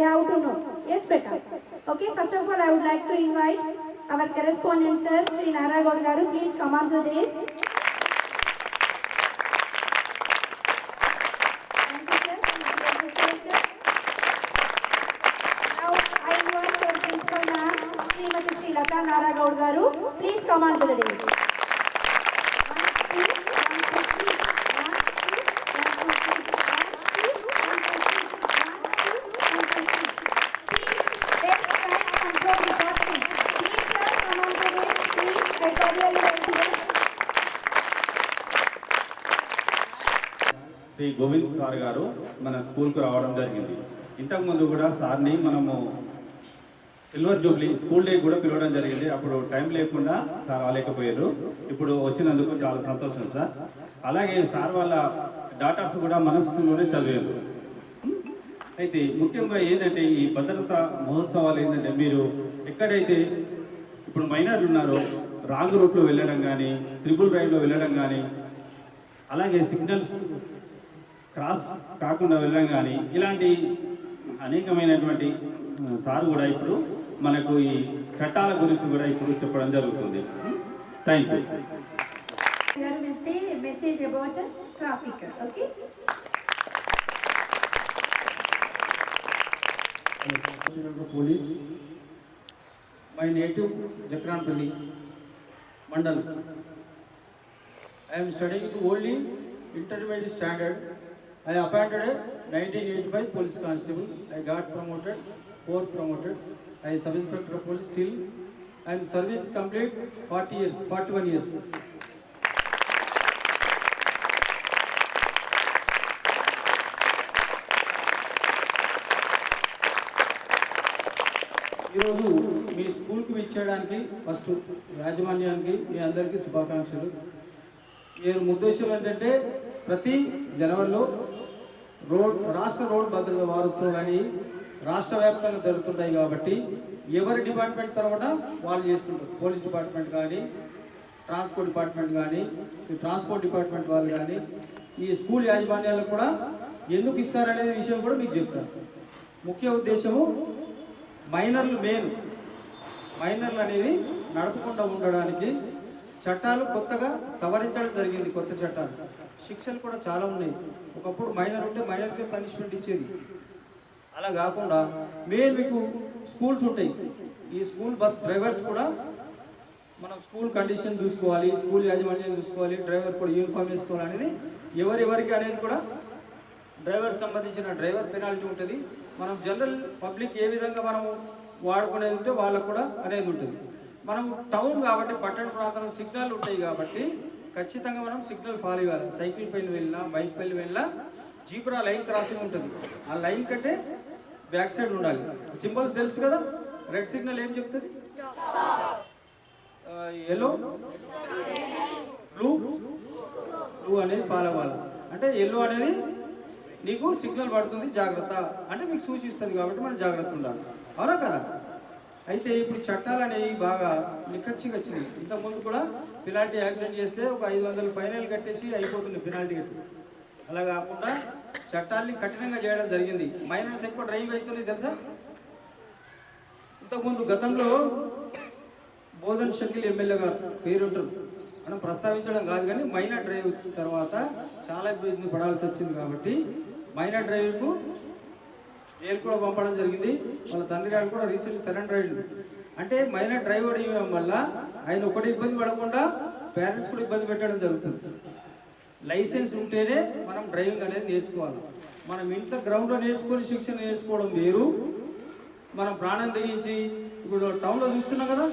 they have to know. Yes, beta. Okay, first of all, I would like to invite our correspondent sir, Sri Naragod garu, please come up to this. Thank you, sir. Thank you, sir. Now, I invite our principal ma'am, Srimati Sri Lata Naragod garu, please come on to the dais. Shri Govind sir గారు మన స్కూల్కు రావడం జరిగింది. ఇంతకుముందు కూడా సార్ని మనము silver Jubilee school day కూడా పిలవడం జరిగింది. అప్పుడు టైం లేకుండా సార్ రాలేకపోయారు. ఇప్పుడు వచ్చినందుకు చాలా సంతోషం సార్. అలాగే సార్ వాళ్ళ డాటర్స్ కూడా మన స్కూల్లోనే చదివారు. అయితే ముఖ్యంగా ఏంటంటే ఈ భద్రత మహోత్సవాలు ఏంటంటే మీరు ఎక్కడైతే ఇప్పుడు మైనర్లు ఉన్నారో రాంగ్ రూట్లో వెళ్ళడం కానీ త్రిబుల్ రైడ్లో వెళ్ళడం కానీ అలాగే సిగ్నల్స్ క్రాస్ కాకుండా వెళ్ళాం కానీ ఇలాంటి అనేకమైనటువంటి సార్ కూడా ఇప్పుడు మనకు ఈ చట్టాల గురించి కూడా ఇప్పుడు చెప్పడం జరుగుతుంది. Thank you police my native Jakrampalli మండలం. I'm study only intermediate standard am studying to only intermediate standard. I appointed a 1985 police constable. I got promoted, four promoted. I sub inspector of police still. I am service complete 40 years, 41 years. ఈరోజు మీ స్కూల్కి ఇచ్చేయడానికి first యాజమాన్యానికి మీ అందరికీ శుభాకాంక్షలు నేను ఉద్దేశం ఏంటంటే ప్రతి జనవరిలో రోడ్ రాష్ట్ర రోడ్ భద్రత వారోత్సవం కానీ రాష్ట్ర వ్యాప్తంగా జరుగుతుంటాయి కాబట్టి ఎవరి డిపార్ట్మెంట్ తర్వాత వాళ్ళు చేస్తుంటారు. పోలీస్ డిపార్ట్మెంట్ కానీ ట్రాన్స్పోర్ట్ డిపార్ట్మెంట్ కానీ ట్రాన్స్పోర్ట్ డిపార్ట్మెంట్ వాళ్ళు కానీ ఈ స్కూల్ యాజమాన్యాలకు కూడా ఎందుకు ఇస్తారనే విషయం కూడా మీకు చెప్తాను. ముఖ్య ఉద్దేశము మైనర్లు మెయిన్. మైనర్లు అనేది నడపకుండా ఉండడానికి చట్టాలు కొత్తగా సవరించడం జరిగింది కొత్త చట్టాలు. శిక్షలు కూడా చాలా ఉన్నాయి. ఒకప్పుడు మైనర్ ఉంటే మైనర్కే పనిష్మెంట్ ఇచ్చేది. అలా కాకుండా మెయిన్ మీకు స్కూల్స్ ఉంటాయి. ఈ స్కూల్ బస్ డ్రైవర్స్ కూడా మనం స్కూల్ కండిషన్ చూసుకోవాలి స్కూల్ యాజమాన్యం చూసుకోవాలి డ్రైవర్ కూడా యూనిఫామ్ వేసుకోవాలి అనేది ఎవరెవరికి అనేది కూడా డ్రైవర్ సంబంధించిన డ్రైవర్ పెనాల్టీ ఉంటుంది. మనం జనరల్ పబ్లిక్ ఏ విధంగా మనం వాడుకునేది ఉంటే వాళ్ళకు కూడా అనేది ఉంటుంది. మనం టౌన్ కాబట్టి పట్టణ ప్రాంతంలో సిగ్నల్ ఉంటాయి కాబట్టి ఖచ్చితంగా మనం సిగ్నల్ ఫాలో ఇవ్వాలి సైకిల్ పైన వెళ్ళినా బైక్ పైన వెళ్ళినా జీబ్రా లైన్ క్రాసింగ్ ఉంటుంది. ఆ లైన్ కంటే బ్యాక్ సైడ్ ఉండాలి. సింబల్ తెలుసు కదా? రెడ్ సిగ్నల్ ఏం చెప్తుంది? ఎల్లో బ్లూ బ్లూ అనేది ఫాలో అవ్వాలి. అంటే ఎల్లో అనేది నీకు సిగ్నల్ పడుతుంది జాగ్రత్త. అంటే మీకు సూచిస్తుంది కాబట్టి మనం జాగ్రత్త ఉండాలి. అవునా కదా? అయితే ఇప్పుడు చట్టాలు అనేవి బాగా నిక్కచ్చిగా వచ్చినాయి. ఇంతకుముందు కూడా పెనాల్టీ యాక్సిడెంట్ చేస్తే ఒక ఐదు వందల ఫైనల్ కట్టేసి అయిపోతుంది పెనాల్టీ కట్టి అలా కాకుండా చట్టాల్ని కఠినంగా చేయడం జరిగింది. మైనర్స్ ఎక్కువ డ్రైవ్ అవుతుంది తెలుసా? ఇంతకుముందు గతంలో బోధన్ షకిల్ ఎమ్మెల్యే గారు పేరుంటారు. మనం ప్రస్తావించడం కాదు కానీ మైనర్ డ్రైవ్ తర్వాత చాలా ఇబ్బంది పడాల్సి వచ్చింది కాబట్టి మైనర్ డ్రైవ్కు జైలు కూడా పంపడం జరిగింది. వాళ్ళ తండ్రి గారు కూడా రీసెంట్ సరెండర్ అయ్యింది అంటే మైనర్ డ్రైవర్ ఇవ్వడం వల్ల ఆయన ఒకటి ఇబ్బంది పడకుండా పేరెంట్స్ కూడా ఇబ్బంది పెట్టడం జరుగుతుంది. లైసెన్స్ ఉంటేనే మనం డ్రైవింగ్ అనేది నేర్చుకోవాలి. మనం ఇంట్లో గ్రౌండ్లో నేర్చుకొని శిక్షణ నేర్చుకోవడం వేరు. మనం ప్రాణం తెగించి ఇప్పుడు టౌన్లో చూస్తున్నాం కదా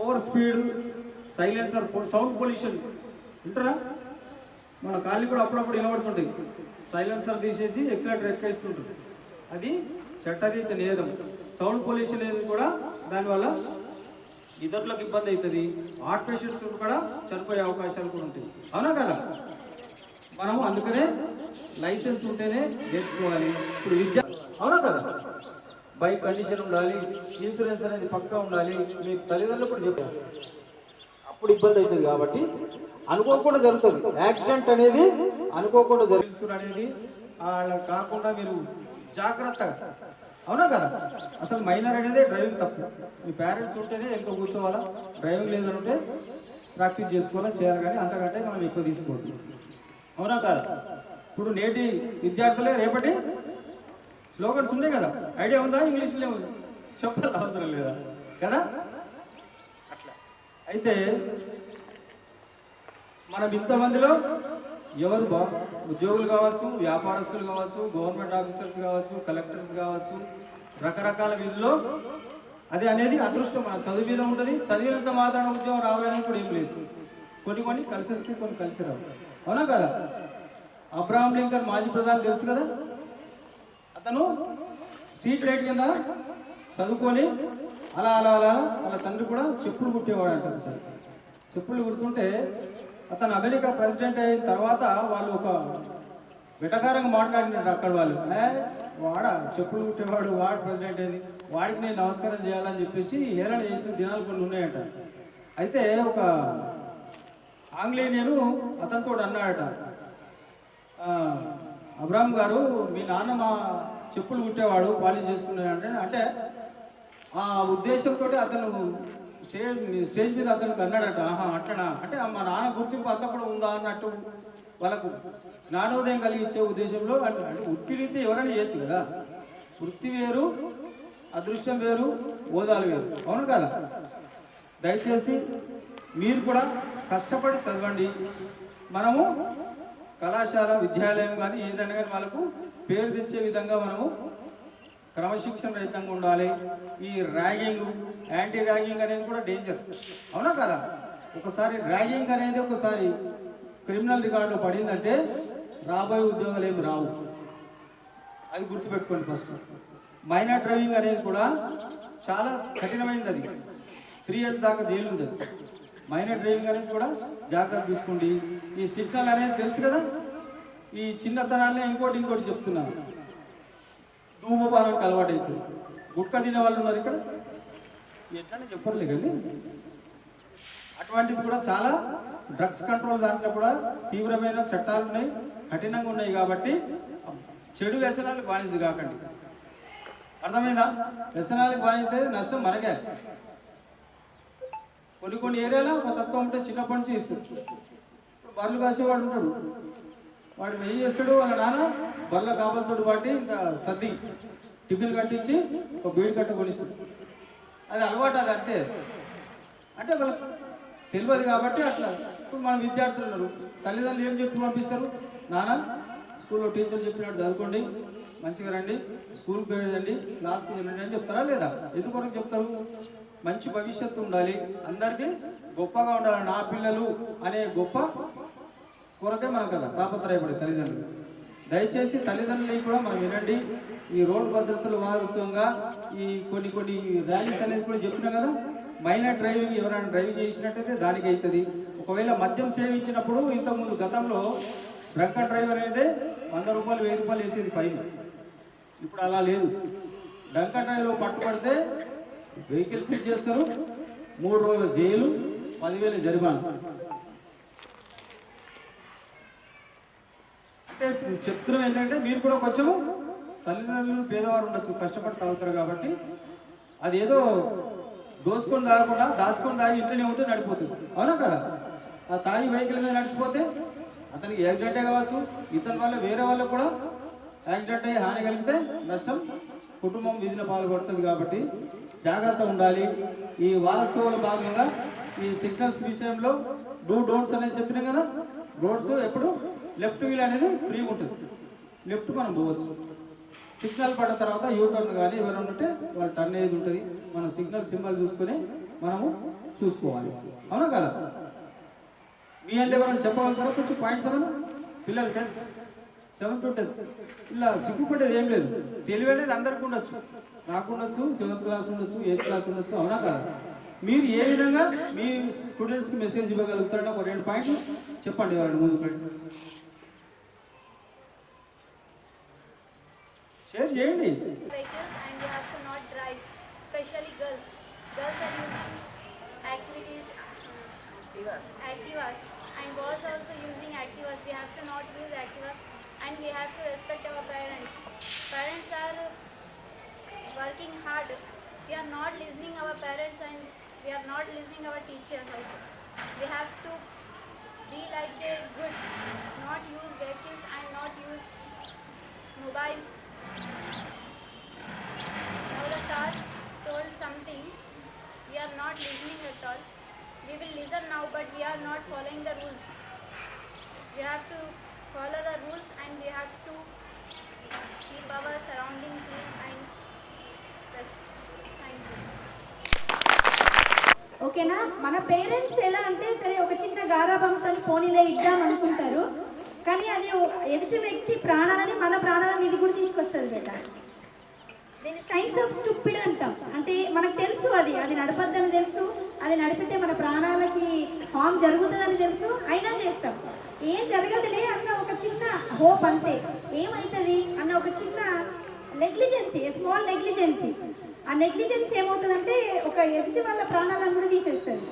over speed silencer sound pollution. ఉంటారా? మన కాళ్ళు కూడా అప్పుడప్పుడు వినబడుతుంటాయి. సైలెన్సర్ తీసేసి ఎక్సలేటర్ ఎక్కేస్తుంటుంది అది చట్టరీత నేరం సౌండ్ పొల్యూషన్ అనేది కూడా దానివల్ల ఇతరులకు ఇబ్బంది అవుతుంది. హార్ట్ పేషెంట్స్ కూడా చనిపోయే అవకాశాలు కూడా ఉంటాయి. అవునా కదా? మనం అందుకనే లైసెన్స్ ఉంటేనే నేర్చుకోవాలి. ఇప్పుడు విద్య అవునా కదా? బైక్ కండిషన్ ఉండాలి. ఇన్సూరెన్స్ అనేది పక్కా ఉండాలి. మీ తల్లిదండ్రులు కూడా చెప్పారు. అప్పుడు ఇబ్బంది అవుతుంది కాబట్టి అనుకోకుండా జరుగుతుంది. యాక్సిడెంట్ అనేది అనుకోకుండా జరుగుతుంది అనేది అలా కాకుండా మీరు జాగ్రత్తగా. అవునా కదా? అసలు మైనర్ అనేది డ్రైవింగ్ తప్పు. మీ పేరెంట్స్ ఉంటేనే ఎంతో కూర్చోవాలా? డ్రైవింగ్ లేదంటే ప్రాక్టీస్ చేసుకోవాలా చేయాలి కానీ అంతకంటే మనం ఎక్కువ తీసుకోవద్దు. అవునా కదా? ఇప్పుడు నేటి విద్యార్థులే రేపటి స్లోగన్స్ ఉన్నాయి కదా? ఐడియా ఉందా? ఇంగ్లీష్లో ఉంది. చెప్పాలి అవసరం లేదా? కదా? అట్లా అయితే మనం ఇంతమందిలో ఎవరు బా ఉద్యోగులు కావచ్చు వ్యాపారస్తులు కావచ్చు గవర్నమెంట్ ఆఫీసర్స్ కావచ్చు కలెక్టర్స్ కావచ్చు రకరకాల విధుల్లో అది అనేది అదృష్టం. మన చదువు మీద ఉంటుంది. చదివినంత మాత్రాన ఉద్యోగం రావాలని కూడా ఏం లేదు. కొన్ని కొన్ని కలిసి వస్తే కొన్ని కలిసి రావు. అవునా కదా? అబ్రాహం లింకన్ మాజీ ప్రధాని తెలుసు కదా? అతను స్ట్రీట్ లైట్ కింద చదువుకొని అలా అలా అలా వాళ్ళ తండ్రి కూడా చెప్పులు కుట్టేవాడు అంటారు సార్ చెప్పులు కుడుతుంటే అతను అమెరికా ప్రెసిడెంట్ అయిన తర్వాత వాళ్ళు ఒక విటకారంగా మాట్లాడినారు అక్కడ వాళ్ళు. వాడ చెప్పులు కుట్టేవాడు వాడు ప్రెసిడెంట్ అయింది వాడికి నేను నమస్కారం చేయాలని చెప్పేసి హేళన చేసిన దినాలు కొన్ని ఉన్నాయట. అయితే ఒక ఆంగ్లేయుడు అతనితో అన్నాడట అబ్రామ్ గారు మీ నాన్న మా చెప్పులు కుట్టేవాడు పాలిష్ చేస్తున్నాడు అంటే అంటే ఆ ఉద్దేశంతో అతను స్టేజ్ స్టేజ్ మీద అతను అన్నాడట ఆహా అట్లనా? అంటే మా నాన్న గుర్తింపు అంతా కూడా ఉందా? అన్నట్టు వాళ్ళకు జ్ఞానోదయం కలిగించే ఉద్దేశంలో అంటే వృత్తి రీతి ఎవరైనా చేయొచ్చు కదా. వృత్తి వేరు అదృష్టం వేరు హోదాలు వేరు. అవును కదా? దయచేసి మీరు కూడా కష్టపడి చదవండి. మనము కళాశాల విద్యాలయం కానీ ఏదైనా కానీ వాళ్ళకు పేరు తెచ్చే విధంగా మనము క్రమశిక్షణ రహితంగా ఉండాలి. ఈ ర్యాగింగ్ యాంటీ ర్యాగింగ్ అనేది కూడా డేంజర్ అవునా కదా? ఒకసారి ర్యాగింగ్ అనేది ఒకసారి క్రిమినల్ రికార్డులో పడిందంటే రాబోయే ఉద్యోగాలు ఏమి రావు. అది గుర్తుపెట్టుకోండి ఫస్ట్ మైనర్ డ్రైవింగ్ అనేది కూడా చాలా కఠినమైనది. అది త్రీ ఇయర్స్ దాకా జైలు ఉంది మైనర్ డ్రైవింగ్ అనేది కూడా జాగ్రత్త తీసుకోండి. ఈ సిగ్నల్ అనేది తెలుసు కదా? ఈ చిన్నతనాన్ని ఇంకోటి ఇంకోటి చెప్తున్నాను. ధూమపానానికి అలవాటు అవుతుంది. గుట్క తినే వాళ్ళు ఉన్నారు ఇక్కడ. ఎట్లా చెప్పర్లే కానీ అటువంటివి కూడా చాలా డ్రగ్స్ కంట్రోల్ దాంట్లో కూడా తీవ్రమైన చట్టాలు ఉన్నాయి కఠినంగా ఉన్నాయి కాబట్టి చెడు వ్యసనాలకు బానిస కాకండి. అర్థమైందా? వ్యసనాలకు బానితే నష్టం మనకే. కొన్ని కొన్ని ఏరియాలో ఒక తత్వం ఉంటే చిన్నప్పటి నుంచి ఇస్తుంది. ఇప్పుడు బర్రెలు కాసేవాడు ఉంటాడు. వాడు ఏం చేస్తాడు వాళ్ళ నాన్న బల్ల కాపలతో పాటి ఇంకా సర్ది టిఫిన్ కట్టించి ఒక బీడి కట్ట కొనిస్తాడు. అది అలవాటు అది అంతే. అంటే వాళ్ళకి తెలియదు కాబట్టి అట్లా. ఇప్పుడు మన విద్యార్థులు ఉన్నారు. తల్లిదండ్రులు ఏం చెప్పి పంపిస్తారు? నాన్న స్కూల్లో టీచర్లు చెప్పినట్టు చదువుకోండి మంచిగా రండి స్కూల్కి వెళ్ళండి క్లాస్కి వెళ్ళండి అని చెప్తారా లేదా? ఎందుకొరకు చెప్తారు? మంచి భవిష్యత్తు ఉండాలి. అందరికీ గొప్పగా ఉండాలి నా పిల్లలు అనే గొప్ప కొరకే మనం కదా తాపత్రయపడే తల్లిదండ్రులు. దయచేసి తల్లిదండ్రులు కూడా మనం వినండి. ఈ రోడ్డు భద్రతల వారోత్సవంగా ఈ కొన్ని కొన్ని ర్యాలీస్ అనేది కూడా చెప్పినా కదా మైనర్ డ్రైవింగ్ ఎవరైనా డ్రైవింగ్ చేసినట్టయితే దానికి అవుతుంది. ఒకవేళ మద్యం సేవించినప్పుడు ఇంతకుముందు గతంలో డ్రంక్ డ్రైవర్ అనేది వంద రూపాయలు వెయ్యి రూపాయలు వేసేది ఫైన్. ఇప్పుడు అలా లేదు. డ్రంక్ అండ్ డ్రైవ్లో పట్టుబడితే వెహికల్ సీజ్ చేస్తారు. మూడు రోజుల జైలు పదివేల జరిమానా అంటే చెప్తున్నాం ఏంటంటే మీరు కూడా కొంచెం తల్లిదండ్రులు పేదవారు ఉండొచ్చు కష్టపడి తాగుతారు కాబట్టి అది ఏదో దోసుకొని తాగకుండా దాచుకొని తాగి ఇంట్లోనే ఉంటే నడిపోతుంది. అవునా కదా? ఆ తాగి వెహికల్ మీద నడిచిపోతే అతనికి యాక్సిడెంటే కావచ్చు ఇతని వల్ల వేరే వాళ్ళకు కూడా యాక్సిడెంట్ అయ్యి హాని కలిగితే నష్టం కుటుంబం విధిన పాల్పడుతుంది కాబట్టి జాగ్రత్త ఉండాలి. ఈ వారోత్సవాల భాగంగా ఈ సిగ్నల్స్ విషయంలో డూ డోంట్స్ అనేది చెప్పినాం కదా? రోడ్స్ ఎప్పుడు లెఫ్ట్ వీల్ అనేది ఫ్రీ ఉంటుంది. లెఫ్ట్ మనం పోవచ్చు. సిగ్నల్ పడిన తర్వాత యూటర్న్ కానీ ఎవరైనా ఉంటే వాళ్ళు టర్న్ అయ్యేది ఉంటుంది? మనం సిగ్నల్ సింబల్ చూసుకొని మనము చూసుకోవాలి. అవునా కదా? మీ అంటే ఎవరైనా చెప్పగలుగుతారా? కొంచెం పాయింట్స్ ఏమైనా? పిల్లలు టెన్త్ సెవెన్ టు టెన్త్ ఇలా సిగ్గుపడేది ఏం లేదు. తెలివి అనేది అందరికి ఉండొచ్చు. నాకు ఉండొచ్చు సెవెంత్ క్లాస్ ఉండొచ్చు ఎయిత్ క్లాస్ ఉండొచ్చు. అవునా కదా? మీరు ఏ విధంగా మీ స్టూడెంట్స్కి మెసేజ్ ఇవ్వగలుగుతారో ఒక రెండు పాయింట్లు చెప్పండి ఎవరైనా ముందు పెట్టి షేర్ చేయండి vehicles and you have to not drive, especially girls. Girls are using activities, activas, and boys also using Activas. We have to not use Activas and we have to respect our parents. Parents are working hard. We are not listening our parents and we are not listening our teachers also. We have to be like a good, not use vehicles and not use mobiles. Now the stars told something. We are not listening at all. We will listen now, but we are not following the rules. We have to follow the rules and we have to keep our surrounding clean and rest. ఓకేనా? మన parents ఎలా అంటే సరే ఒక చిన్న గారాబంతో పోనీలే ఇద్దాం అనుకుంటారు. కానీ అది ఎదుటి వ్యక్తి ప్రాణాలని మన ప్రాణాల మీద కూడా తీసుకొస్తుంది బేట. దీన్ని సైన్స్ ఆఫ్ స్టూపిడ్ అంటాం. అంటే మనకు తెలుసు అది. అది నడపద్దని తెలుసు. అది నడిపితే మన ప్రాణాలకి హామ్ జరుగుతుందని తెలుసు. అయినా చేస్తాం. ఏం జరగదులే అన్న ఒక చిన్న హోప్ అంతే. ఏమవుతుంది అన్న ఒక చిన్న నెగ్లిజెన్సీ స్మాల్ నెగ్లిజెన్సీ ఆ నెగ్లిజెన్స్ ఏమవుతుందంటే ఒక ఎదుటి వాళ్ళ ప్రాణాలను కూడా తీసేస్తుంది.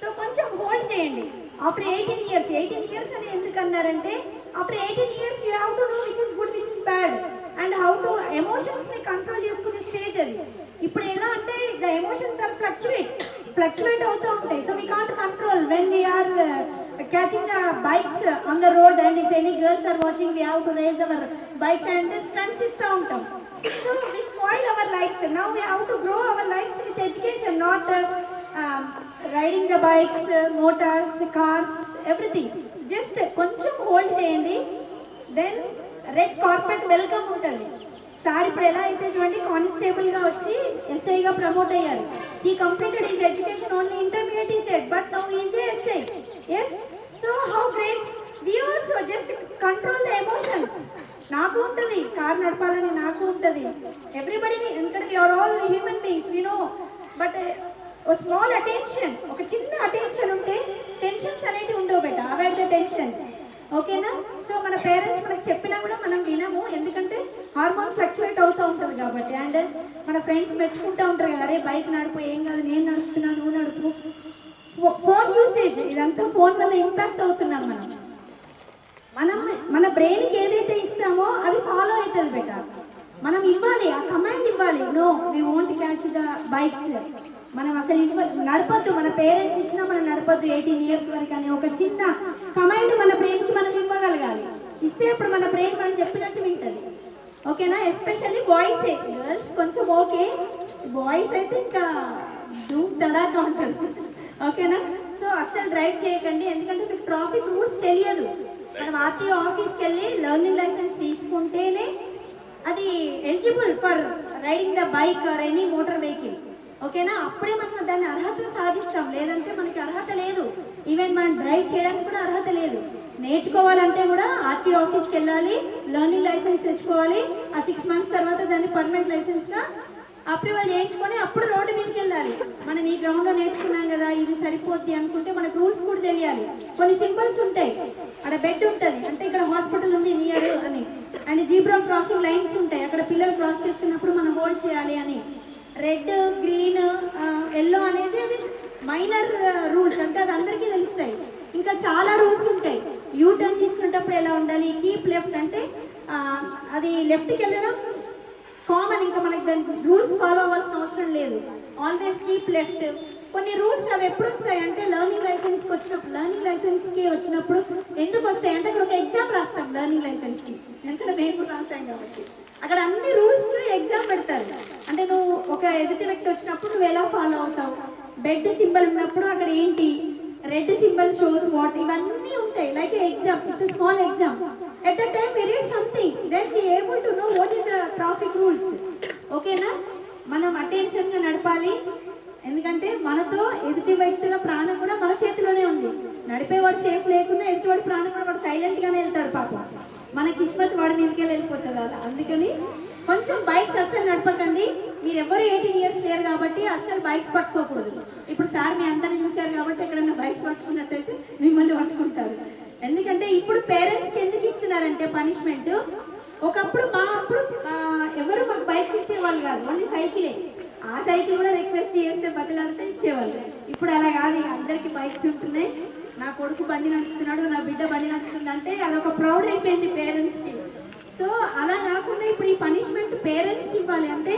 సో కొంచెం హోల్డ్ చేయండి. After eighteen years eighteen years అని ఎందుకు అన్నారంటే after eighteen years you how to know which is good which is bad and how to ఎమోషన్స్ని కంట్రోల్ చేసుకునే స్టేజ్ అది. ఇప్పుడు ఎలా అంటే the emotions are fluctuate fluctuate అవుతూ ఉంటాయి. So we can't control when we are catching the bikes on the road and if any girls are watching we how to raise our bikes and stunts ఇస్తూ ఉంటాం. So we Now our lifes now grow our to grow our lifes with education not riding the bikes motors cars everything just కొంచెం hold చేయండి. Then red carpet welcome ఉంటుంది. Sir ఇప్పుడు ఎలా అయితే చూడండి కానిస్టేబుల్గా వచ్చి ఎస్ఐగా ప్రమోట్ అయ్యారు. ఈ completed is education only intermediate ఈ set but now is SI yes so how great we also just control the emotions నాకు ఉంటుంది కార్ నడపాలని నాకు ఉంటుంది. ఎవ్రీబడి ఎందుకంటే we all human beings we know but ఒక స్మాల్ అటెన్షన్ ఒక చిన్న అటెన్షన్ ఉంటే టెన్షన్స్ అనేవి ఉండవు బెట అవాయిడ్ ద టెన్షన్స్ ఓకేనా సో మన పేరెంట్స్ మనకు చెప్పినా కూడా మనం వినము ఎందుకంటే హార్మోన్ ఫ్లక్చువేట్ అవుతూ ఉంటుంది కాబట్టి. అండ్ uh, మన ఫ్రెండ్స్ మెచ్చుకుంటూ ఉంటారు కదా అరే బైక్ నడుపు ఏం కాదు నేను నడుస్తున్నాను నువ్వు నడుపు. ఫోన్ యూసేజ్ ఇదంతా ఫోన్ వల్ల ఇంపాక్ట్ అవుతున్నాం మనం. మనం మన బ్రెయిన్కి ఏదైతే ఇస్తామో అది ఫాలో అవుతుంది బెట. మనం ఇవ్వాలి ఆ కమాండ్ ఇవ్వాలి. No we won't catch the bikes మనం అసలు ఇవ్వ నడపద్దు. మన పేరెంట్స్ ఇచ్చినా మనం నడపద్దు ఎయిటీన్ ఇయర్స్ వరకు అనే ఒక చిన్న కమాండ్ మన బ్రెయిన్కి మనం ఇవ్వగలగాలి. ఇస్తే అప్పుడు మన బ్రెయిన్ మనం చెప్పినట్టు వింటుంది. ఓకేనా? ఎస్పెషల్లీ బాయ్స్ గర్ల్స్ కొంచెం ఓకే బాయ్స్ అయితే ఇంకా ధూమ్ తడాకా ఉంటుంది. ఓకేనా? సో అస్సలు డ్రైవ్ చేయకండి. ఎందుకంటే మీకు ట్రాఫిక్ రూల్స్ తెలియదు. మనం ఆర్టీఓ ఆఫీస్కి వెళ్ళి లెర్నింగ్ లైసెన్స్ తీసుకుంటేనే అది eligible for riding the bike or any motor vehicle ఓకేనా? అప్పుడే మనం దాన్ని అర్హత సాధిస్తాం. లేదంటే మనకి అర్హత లేదు. ఈవెన్ మనం డ్రైవ్ చేయడానికి కూడా అర్హత లేదు. నేర్చుకోవాలంటే కూడా ఆర్టీఓ ఆఫీస్కి వెళ్ళాలి లెర్నింగ్ లైసెన్స్ తెచ్చుకోవాలి. ఆ సిక్స్ మంత్స్ తర్వాత దాన్ని పర్మనెంట్ లైసెన్స్గా అప్పుడు వాళ్ళు చేయించుకొని అప్పుడు రోడ్డు మీదకి వెళ్ళాలి. మనం ఈ గ్రౌండ్లో నేర్చుకున్నాం కదా ఇది సరిపోద్ది అనుకుంటే మనకు రూల్స్ కూడా తెలియాలి. కొన్ని సింబల్స్ ఉంటాయి. అక్కడ బెడ్ ఉంటుంది. అంటే ఇక్కడ హాస్పిటల్ ఉంది నియర్ అని. అండ్ జీబ్రా క్రాసింగ్ లైన్స్ ఉంటాయి. అక్కడ పిల్లలు క్రాస్ చేస్తున్నప్పుడు మనం హోల్డ్ చేయాలి అని. రెడ్ గ్రీన్ ఎల్లో అనేది అది మైనర్ రూల్స్. అంటే అది అందరికీ తెలుస్తాయి. ఇంకా చాలా రూల్స్ ఉంటాయి. యూ టర్న్ తీసుకునేటప్పుడు ఎలా ఉండాలి? కీప్ లెఫ్ట్ అంటే అది లెఫ్ట్కి వెళ్ళడం కామన్ ఇంకా మనకి దానికి రూల్స్ ఫాలో అవ్వాల్సిన అవసరం లేదు. ఆల్వేస్ కీప్ లెఫ్ట్ కొన్ని రూల్స్ అవి ఎప్పుడు వస్తాయి అంటే లెర్నింగ్ లైసెన్స్కి వచ్చినప్పుడు లెర్నింగ్ లైసెన్స్కి వచ్చినప్పుడు ఎందుకు వస్తాయి అంటే అక్కడ ఒక ఎగ్జామ్ రాస్తాం లెర్నింగ్ లైసెన్స్కి ఎందుకంటే మేము రాస్తాం కాబట్టి. అక్కడ అన్ని రూల్స్ ఎగ్జామ్ పెడతారు. అంటే నువ్వు ఒక ఎదుటి వ్యక్తి వచ్చినప్పుడు నువ్వు ఎలా ఫాలో అవుతావు? బెడ్ సింబల్ ఉన్నప్పుడు అక్కడ ఏంటి? రెడ్ సింబల్ షోస్ వాట్ ఇవన్నీ ఉంటాయి. Like exam it's small exam at the time we read something then we able to know what is the traffic rules ఓకేనా మనం అటెన్షన్గా నడపాలి. ఎందుకంటే మనతో ఎదుటి వ్యక్తుల ప్రాణం కూడా మన చేతిలోనే ఉంది. నడిపేవాడు సేఫ్ లేకుండా ఎదుటివాడి ప్రాణం కూడా వాడు సైలెంట్గానే వెళ్తాడు పాప. మన కిస్మత్ వాడి మీదకి వెళ్ళిపోతుంది అలా. అందుకని కొంచెం బైక్స్ అస్సలు నడపకండి. మీరు ఎవరు ఎయిటీన్ ఇయర్స్ లేరు కాబట్టి అస్సలు బైక్స్ పట్టుకోకూడదు. ఇప్పుడు సార్ మీ అందరిని చూశారు కాబట్టి ఎక్కడైనా బైక్స్ పట్టుకున్నట్టయితే మిమ్మల్ని పట్టుకుంటారు. ఎందుకంటే ఇప్పుడు పేరెంట్స్కి ఎందుకు ఇస్తున్నారంటే పనిష్మెంట్ ఒకప్పుడు మా అప్పుడు ఎవరు మాకు బైక్స్ ఇచ్చేవాళ్ళు కాదు ఓన్లీ సైకిలే ఆ సైకిల్ కూడా రిక్వెస్ట్ చేస్తే బతులంతా ఇచ్చేవాళ్ళు. ఇప్పుడు అలా కాదు అందరికీ బైక్స్ ఉంటున్నాయి. నా కొడుకు బండి నడుపుతున్నాడు నా బిడ్డ బండి నడుపుతుంది అంటే అదొక ప్రౌడ్ అయిపోయింది పేరెంట్స్కి సో అలా కాకుండా ఇప్పుడు ఈ పనిష్మెంట్ పేరెంట్స్కి ఇవ్వాలి అంటే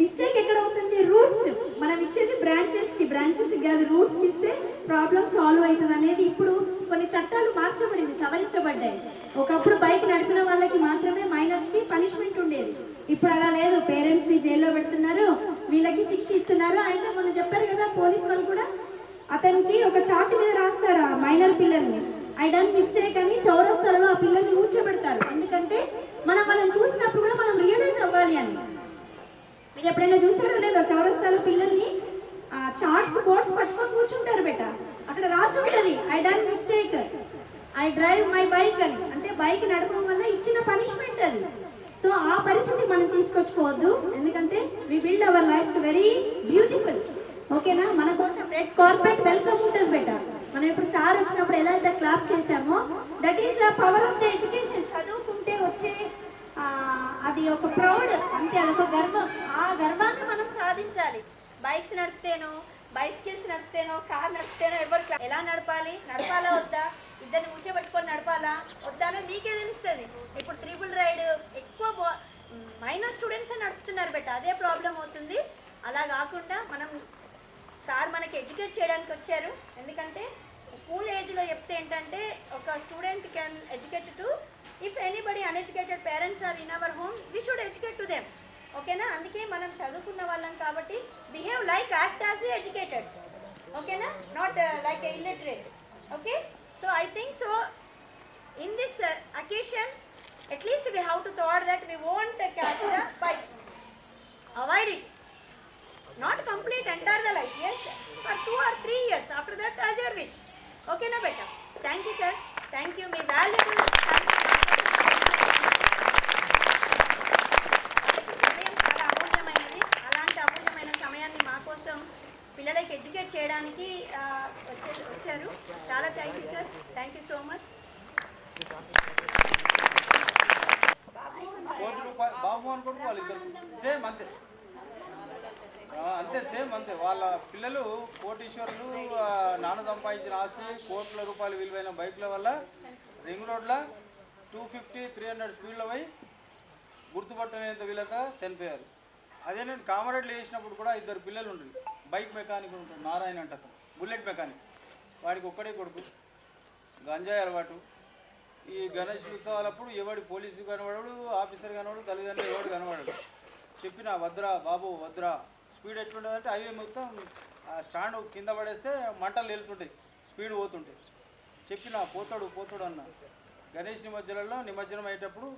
మిస్టేక్ ఎక్కడ అవుతుంది? రూట్స్ మనం ఇచ్చేది బ్రాంచెస్కి బ్రాంచెస్కి కాదు రూట్స్కి ఇస్తే ప్రాబ్లమ్ సాల్వ్ అవుతుంది అనేది ఇప్పుడు కొన్ని చట్టాలు మార్చబడింది సవరించబడ్డాయి. ఒకప్పుడు బైక్ నడిపిన వాళ్ళకి మాత్రమే మైనర్స్కి పనిష్మెంట్ ఉండేది. ఇప్పుడు అలా లేదు. పేరెంట్స్ని జైల్లో పెడుతున్నారు వీళ్ళకి శిక్ష ఇస్తున్నారు. అంటే మొన్న చెప్పారు కదా పోలీస్ వాళ్ళు కూడా అతనికి ఒక చార్ట్ మీద రాస్తారు ఆ మైనర్ పిల్లల్ని. ఐ డన్ మిస్టేక్ అని చౌరస్తాలలో ఆ పిల్లల్ని కూర్చోబెడతారు ఎందుకంటే మనం వాళ్ళని చూసినప్పుడు కూడా మనం రియలైజ్ అవ్వాలి అని. మీరు ఎప్పుడైనా చూసారో లేదో చౌరస్తాలో పిల్లల్ని చార్ట్స్ బోర్డ్స్ పట్టుకొని కూర్చుంటారు బెట. అక్కడ రాసి ఉంటుంది. I done mistake I drive my bike అని. అంటే బైక్ నడపడం వల్ల ఇచ్చిన పనిష్మెంట్ అది. సో ఆ పరిస్థితి మనం తీసుకొచ్చుకోవద్దు. ఎందుకంటే we build our lives very beautiful ఓకేనా మన కోసం రెడ్ కార్పెట్ వెల్కమ్ ఉంటుంది బెట. మనం ఇప్పుడు సార్ వచ్చినప్పుడు ఎలా అయితే క్లాప్ చేశామో that is the power of the education చదువుకుంటే వచ్చే అది ఒక ప్రౌడ్ అంతే అదొక గర్వం. ఆ గర్వాన్ని మనం సాధించాలి. బైక్స్ నడిపితేనో బైసికల్స్ నడిపితేనో కార్ నడిపితేనో ఎవరు ఎలా నడపాలి? నడపాలా వద్దా? ఇద్దరిని కూర్చోబెట్టుకొని నడపాలా? వద్దా అనేది మీకే తెలుస్తుంది. ఇప్పుడు త్రిబుల్ రైడ్ ఎక్కువ మైనర్ స్టూడెంట్స్ నడుపుతున్నారు బెట్ట అదే ప్రాబ్లం అవుతుంది. అలా కాకుండా మనం సార్ మనకి ఎడ్యుకేట్ చేయడానికి వచ్చారు. ఎందుకంటే స్కూల్ ఏజ్లో చెప్తే ఏంటంటే ఒక student can educated to if anybody uneducated parents are in our home we should educate to them. ఓకేనా అందుకే మనం చదువుకున్న వాళ్ళం కాబట్టి behave like act as educateds ఓకేనా not like a illiterate okay so I think so in this uh, occasion, at least we have to thought that we won't uh, catch the bikes. Avoid it. Not complete entire the life, yes, for two or three years. After that, as your wish. Okay, na beta. Thank you, sir. Thank you. Me valuable చేయడానికి వచ్చారు. చాలా thank you sir thank you so much బాబు వాళ్ళు ఇద్దరు. Same అంతే. అంతే same అంతే. వాళ్ళ పిల్లలు కోటీశ్వరులు నాన్న సంపాదించిన ఆస్తి కోట్ల రూపాయలు విలువైన బైకుల వల్ల రింగ్ రోడ్లో టూ ఫిఫ్టీ త్రీ హండ్రెడ్ స్పీడ్లో పోయి గుర్తుపట్టలేంత వీళ్ళక చనిపోయారు. అదే నేను కామరేడ్లు వేసినప్పుడు కూడా ఇద్దరు పిల్లలు ఉండ్రి. బైక్ మెకానిక్ ఉంటాడు నారాయణ అంట అతను. Bullet mechanic. వాడికి ఒక్కడే కొడుకు గంజాయి అలవాటు. ఈ గణేష్ ఉత్సవాలప్పుడు ఎవడు పోలీసు కనబడడు ఆఫీసర్ కనబడు తల్లిదండ్రులు ఎవడు కనబడడు. చెప్పిన వద్రా బాబు వద్రా స్పీడ్ ఎట్లుంటుందంటే హైవే మొత్తం ఆ స్టాండ్ కింద పడేస్తే మంటలు వెళ్తుంటాయి స్పీడ్ పోతుంటాయి. చెప్పిన పోతాడు పోతాడు అన్న. గణేష్ నిమజ్జనంలో నిమజ్జనం అయ్యేటప్పుడు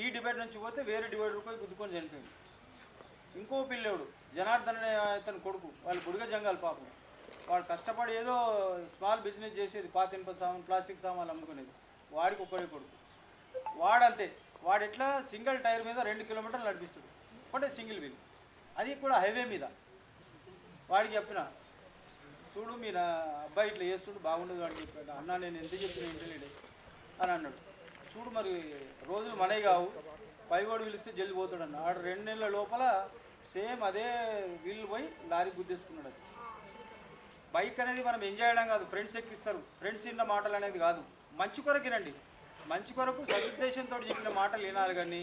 ఈ డివైడ్ నుంచి పోతే వేరే డివైడ్ పోయి గుద్దుకొని చనిపోయింది ఇంకో పిల్లేడు జనార్దన్ అనే అతని కొడుకు వాళ్ళు గుడిగ జంగాలు పాపం. వాడు కష్టపడి ఏదో స్మాల్ బిజినెస్ చేసేది పాత ఇనుప సామాన్ ప్లాస్టిక్ సామాన్లు అమ్ముకునేది. వాడికి ఒక్కడే కొడుకు. వాడంతే. వాడు ఎట్లా? సింగిల్ టైర్ మీద రెండు కిలోమీటర్లు నడిపిస్తాడు. ఒకటే సింగిల్ వీల్. అది కూడా హైవే మీద. వాడికి చెప్పిన చూడు మీరు అబ్బాయి ఇట్లా చేస్తుడు బాగుండదు అని చెప్పాడు. అన్న నేను ఎందుకు చెప్పిన లేడే అని అన్నాడు. చూడు మరి రోజులు మనవి కావు. పైవాడు పిలిస్తే జల్ది పోతాడు అన్న ఆడు రెండు నెలల లోపల సేమ్ అదే వీళ్ళు పోయి లారీ గుద్దేసుకున్నాడు అది. బైక్ అనేది మనం ఎంజాయ్ చేయడం కాదు ఫ్రెండ్స్ ఎక్కిస్తారు. ఫ్రెండ్స్ ఇన్న మాటలు అనేది కాదు. మంచి కొరకు రండి. మంచి కొరకు సదుద్దేశంతో చెప్పిన మాటలు వినాలి కానీ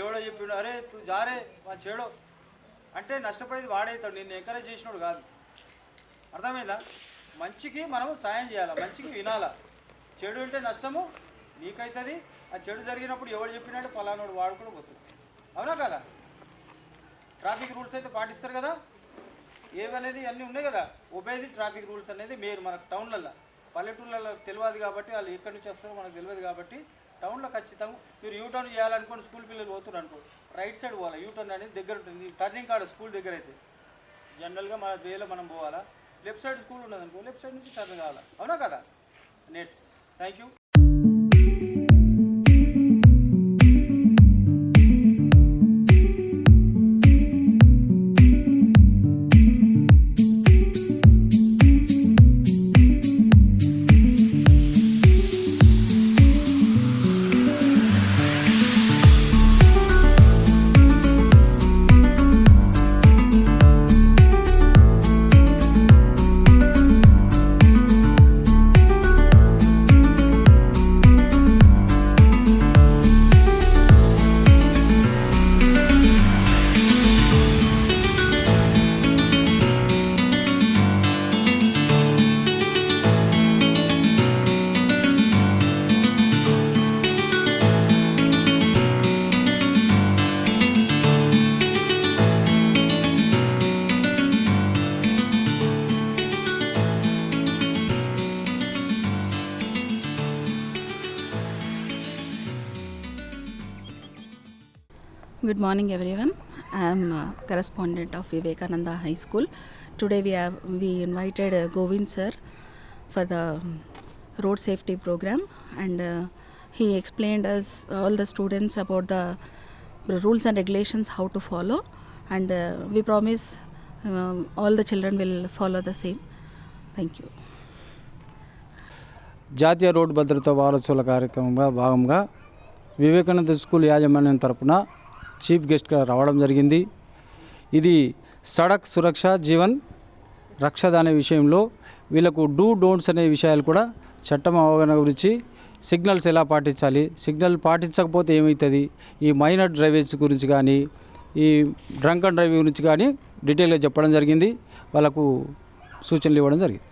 ఎవడో చెప్పిండు అరే తు జారే మా చెడో. అంటే నష్టపోయేది వాడైతాడు నిన్ను ఎంకరేజ్ చేసినోడు కాదు. అర్థమైందా? మంచికి మనం సాయం చేయాలి? మంచికి వినాలా? చెడు అంటే నష్టము నీకైతుంది. ఆ చెడు జరిగినప్పుడు ఎవడు చెప్పినట్టు పలానోడు వాడుకుని పోతుంది అవునా కదా? ట్రాఫిక్ రూల్స్ అయితే పాటిస్తారు కదా? ఏవనేది అన్నీ ఉన్నాయి కదా? ఒబేది ట్రాఫిక్ రూల్స్ అనేది మీరు మన టౌన్లలో పల్లెటూళ్ళలో తెలియదు కాబట్టి వాళ్ళు ఎక్కడి నుంచి వస్తారో మనకు తెలియదు కాబట్టి టౌన్లో ఖచ్చితంగా మీరు యూటర్న్ చేయాలనుకోండి స్కూల్ పిల్లలు పోతున్నారు అనుకో రైట్ సైడ్ పోవాలి? యూటర్న్ అనేది దగ్గర ఉంటుంది. టర్నింగ్ కాడ స్కూల్ దగ్గర అయితే. జనరల్గా మన వేలో మనం పోవాలా? లెఫ్ట్ సైడ్ స్కూల్ ఉన్నది అనుకో లెఫ్ట్ సైడ్ నుంచి టర్న్ కావాలా? అవునా కదా? Net thank you good morning everyone I'm correspondent of Vivekananda high school today we we invited Govind sir for the road safety program and he explain us all the students about the rules and regulations how to follow and we promise all the children will follow the same thank you జాతీయ road భద్రత వారసుల కార్యక్రమంగా భాగంగా Vivekananda school యాజమాన్యం తరపున chief గెస్ట్గా రావడం జరిగింది. ఇది సడక్ సురక్ష జీవన్ రక్షద అనే విషయంలో వీళ్ళకు డూ డోంట్స్ అనే విషయాలు కూడా చట్టం అవగాహన గురించి సిగ్నల్స్ ఎలా పాటించాలి సిగ్నల్ పాటించకపోతే ఏమవుతుంది ఈ మైనర్ డ్రైవేజ్ గురించి కానీ ఈ డ్రంక్ అండ్ డ్రైవ్ గురించి కానీ డీటెయిల్గా చెప్పడం జరిగింది. వాళ్ళకు సూచనలు ఇవ్వడం జరిగింది.